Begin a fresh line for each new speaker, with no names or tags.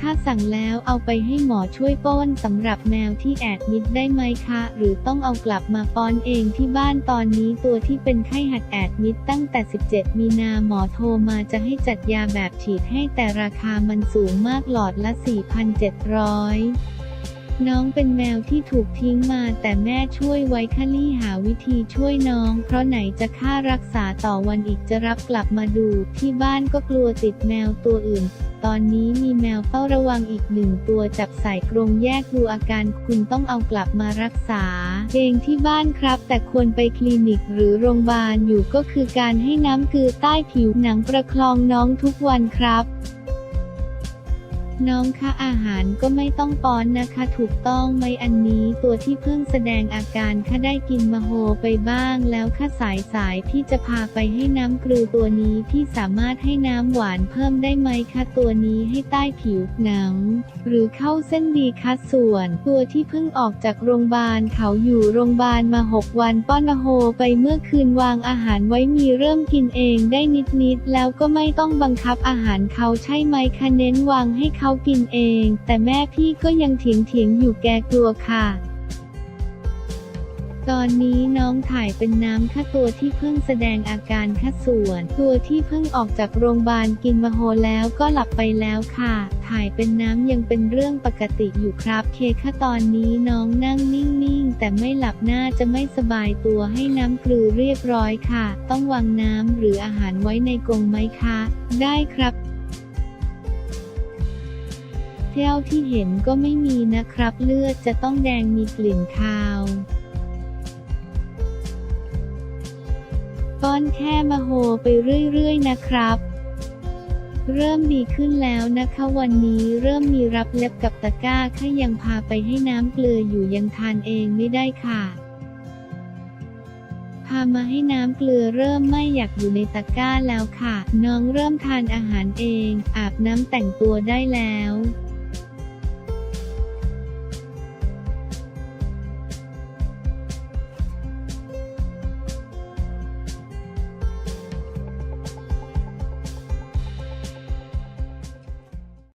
ถ้าสั่งแล้วเอาไปให้หมอช่วยป้อนสำหรับแมวที่แอดมิดได้ไหมคะ หรือต้องเอากลับมาป้อนเองที่บ้านตอนนี้ตัวที่เป็นไข้หัดแอดมิดตั้งแต่ 17 มีนาหมอโทรมาจะให้จัดยาแบบฉีดให้แต่ราคามันสูงมากหลอดละ 4,700 น้องเป็นแมวที่ถูกทิ้งมาแต่แม่ช่วยไว้ค่ะลี่หาวิธีช่วยน้อง เพราะไหนจะค่ารักษาต่อวันอีกจะรับกลับมาดู ที่บ้านก็กลัวติดแมวตัวอื่น ตอนนี้มีแมวเฝ้าระวังอีกหนึ่งตัวจับใส่กรงแยกดูอาการคุณต้องเอากลับมารักษา เองที่บ้านครับ แต่ควรไปคลินิกหรือโรงพยาบาลอยู่ก็คือการให้น้ำเกลือใต้ผิวหนังประคลองน้องทุกวันครับ น้องคะอาหารก็ไม่ต้องป้อนนะคะ ถูกต้องไหมอันนี้ตัวที่เพิ่งแสดงอาการค่ะได้กินมโฮไปบ้างแล้วค่ะสายสายพี่จะพาไปให้น้ำกลือตัวนี้พี่สามารถให้น้ำหวานเพิ่มได้ไหมคะตัวนี้ให้ใต้ผิวหนัง หรือเข้าเส้นดีคะส่วน ตัวที่เพิ่งออกจากโรงพยาบาลเขาอยู่โรงพยาบาลมา 6 วันป้อนมโฮไปเมื่อคืนวางอาหารไว้มีเริ่มกินเองได้นิดๆแล้วก็ไม่ต้องบังคับอาหารเขาใช่ไหมคะเน้นวางให้เขาากินเอง แต่แม่พี่ก็ยังเถียงเถียงอยู่แกกลัวค่ะ ตอนนี้น้องถ่ายเป็นน้ำค่ะตัวที่เพิ่งแสดงอาการค่ะส่วน ตัวที่เพิ่งออกจากโรงพยาบาลกินมาโฮแล้วก็หลับไปแล้วค่ะ ถ่ายเป็นน้ำยังเป็นเรื่องปกติอยู่ครับ เคค่ะตอนนี้น้องนั่งนิ่งๆ แต่ไม่หลับหน้าจะไม่สบายตัวให้น้ำกลือเรียบร้อยค่ะ ต้องวางน้ำหรืออาหารไว้ในกรงไหมคะ ได้ครับ เท่าที่เห็นก็ไม่มีนะครับ เลือดจะต้องแดงมีกลิ่นคาวป้อนแค่มาโฮไปเรื่อยๆนะครับ เริ่มดีขึ้นแล้วนะคะวันนี้เริ่มมีรับเล็บกับตะก้าค่ะยังพาไปให้น้ำเกลืออยู่ยังทานเองไม่ได้ค่ะ พามาให้น้ำเกลือเริ่มไม่อยากอยู่ในตะก้าแล้วค่ะ น้องเริ่มทานอาหารเอง อาบน้ำแต่งตัวได้แล้ว